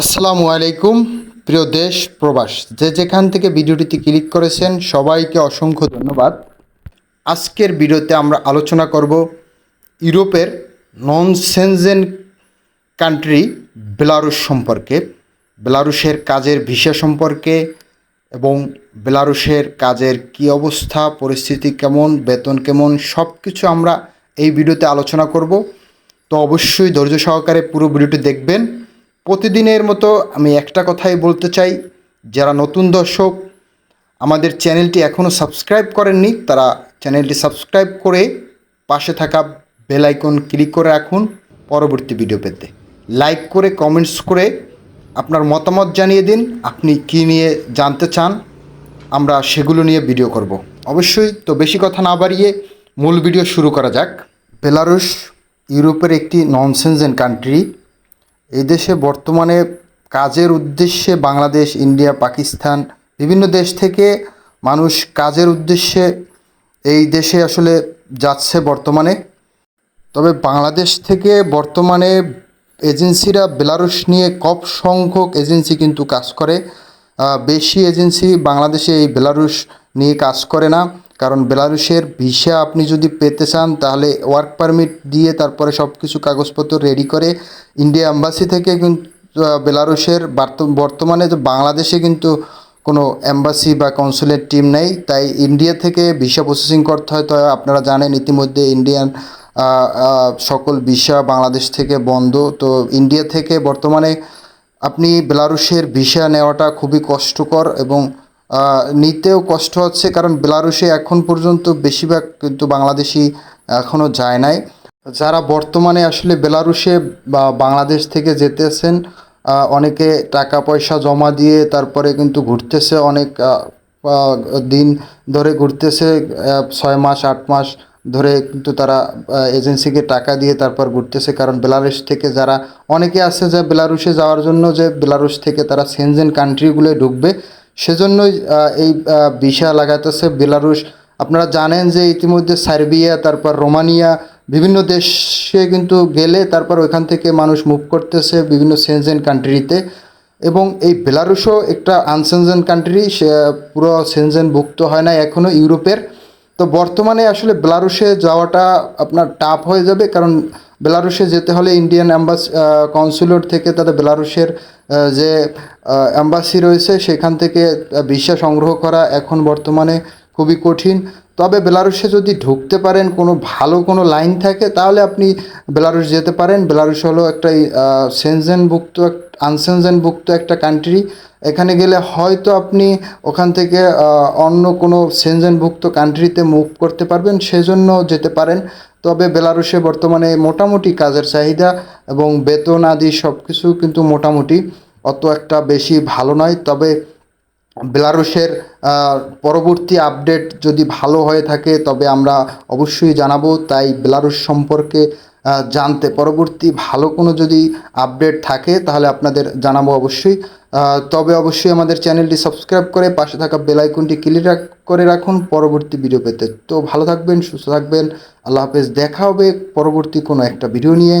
আসসালামু আলাইকুম, প্রিয় দেশ প্রবাস। যে যেখান থেকে ভিডিওটিতে ক্লিক করেছেন, সবাইকে অসংখ্য ধন্যবাদ। আজকের ভিডিওতে আমরা আলোচনা করব ইউরোপের নন সেনজেন কান্ট্রি বেলারুশ সম্পর্কে, বেলারুশের কাজের ভিসা সম্পর্কে এবং বেলারুশের কাজের কি অবস্থা, পরিস্থিতি কেমন, বেতন কেমন সব কিছু আমরা এই ভিডিওতে আলোচনা করব। তো অবশ্যই ধৈর্য সহকারে পুরো ভিডিওটি দেখবেন। প্রতিদিনের মতো আমি একটা কথাই বলতে চাই, যারা নতুন দর্শক, আমাদের চ্যানেলটি এখনও সাবস্ক্রাইব করেননি, তারা চ্যানেলটি সাবস্ক্রাইব করে পাশে থাকা বেল আইকন ক্লিক করে রাখুন পরবর্তী ভিডিও পেতে। লাইক করে, কমেন্টস করে আপনার মতামত জানিয়ে দিন, আপনি কী নিয়ে জানতে চান, আমরা সেগুলো নিয়ে ভিডিও করব। অবশ্যই তো বেশি কথা না বাড়িয়ে মূল ভিডিও শুরু করা যাক। বেলারুশ, ইউরোপের একটি নন সেনজেন কান্ট্রি এই দেশে বর্তমানে কাজের উদ্দেশ্যে বাংলাদেশ, ইন্ডিয়া, পাকিস্তান বিভিন্ন দেশ থেকে মানুষ কাজের উদ্দেশ্যে এই দেশে আসলে যাচ্ছে বর্তমানে। তবে বাংলাদেশ থেকে বর্তমানে এজেন্সিরা বেলারুশ নিয়ে কম সংখ্যক এজেন্সি কিন্তু কাজ করে। বেশি এজেন্সি বাংলাদেশে এই বেলারুশ নিয়ে কাজ করে না। কারণ বেলারুশের ভিসা আপনি যদি পেতে চান, তাহলে ওয়ার্ক পারমিট দিয়ে তারপরে সব কিছু কাগজপত্র রেডি করে ইন্ডিয়া অ্যাম্বাসি থেকে কিন্তু বেলারুশের বর্তমানে তো বাংলাদেশে কিন্তু কোনো অ্যাম্বাসি বা কনসুলেট টিম নেই। তাই ইন্ডিয়া থেকে ভিসা প্রসেসিং করতে হয়, তো আপনারা জানেন ইতিমধ্যে ইন্ডিয়ান সকল ভিসা বাংলাদেশ থেকে বন্ধ। তো ইন্ডিয়া থেকে বর্তমানে আপনি বেলারুশের ভিসা নেওয়াটা খুবই কষ্টকর এবং নিতেও কষ্ট হচ্ছে, কারণ বেলারুশে এখন পর্যন্ত বেশিরভাগ কিন্তু বাংলাদেশি এখনও যায় নাই। যারা বর্তমানে আসলে বেলারুশে বা বাংলাদেশ থেকে যেতেছেন অনেকে টাকা পয়সা জমা দিয়ে তারপরে কিন্তু ঘুরতেছে, অনেক দিন ধরে ঘুরতেছে ছয় মাস, আট মাস ধরে কিন্তু তারা এজেন্সিকে টাকা দিয়ে তারপর ঘুরতেছে। কারণ বেলারুশ থেকে যারা, অনেকে আছে যে বেলারুশে যাওয়ার জন্য যে বেলারুশ থেকে তারা সেনজেন কান্ট্রিগুলোয় ঢুকবে সেজন্যই এই ভিসা লাগাতেছে বেলারুশ। আপনারা জানেন যে ইতিমধ্যে সার্বিয়া, তারপর রোমানিয়া, বিভিন্ন দেশে কিন্তু গেলে তারপর ওইখান থেকে মানুষ মুভ করতেছে বিভিন্ন সেনজেন কান্ট্রিতে এবং এই বেলারুশও একটা আনসেনজেন কান্ট্রি সে পুরো সেনজেন ভুক্ত হয় না এখনও ইউরোপের। তো বর্তমানে আসলে বেলারুশে যাওয়াটা আপনার টাফ হয়ে যাবে কারণ বেলারুশে যেতে হলে ইন্ডিয়ান অ্যাম্বাস কনসুলেট থেকে তাদের বেলারুশের যে অ্যাম্বাসি রয়েছে, সেখান থেকে ভিসা সংগ্রহ করা এখন বর্তমানে খুবই কঠিন। তবে বেলারুশে যদি ঢুকতে পারেন, কোনো ভালো কোনো লাইন থাকে, তাহলে আপনি বেলারুশ যেতে পারেন। বেলারুশ হলো একটা সেনজেনভুক্ত, আনসেনজেনভুক্ত একটা কান্ট্রি এখানে গেলে হয়তো আপনি ওখান থেকে অন্য কোনো সেনজেনভুক্ত কান্ট্রিতে মুভ করতে পারবেন, সেজন্য যেতে পারেন। তবে বেলারুশে বর্তমানে মোটামুটি কাজের চাহিদা এবং বেতন আদি সব কিছু কিন্তু মোটামুটি, অত একটা বেশি ভালো নয়। তবে বেলারুশের পরবর্তী আপডেট যদি ভালো হয়ে থাকে, তবে আমরা অবশ্যই জানাব। তাই বেলারুশ সম্পর্কে জানতে। পরবর্তী ভালো কোনো যদি আপডেট থাকে, তাহলে আপনাদের জানাব অবশ্যই। তবে অবশ্যই আমাদের চ্যানেলটি সাবস্ক্রাইব করে পাশে থাকা বেল আইকনটি ক্লিক করে রাখুন পরবর্তী ভিডিও পেতে। তো ভালো থাকবেন, সুস্থ থাকবেন। আল্লাহ হাফেজ। দেখা হবে পরবর্তী কোনো একটা ভিডিও নিয়ে।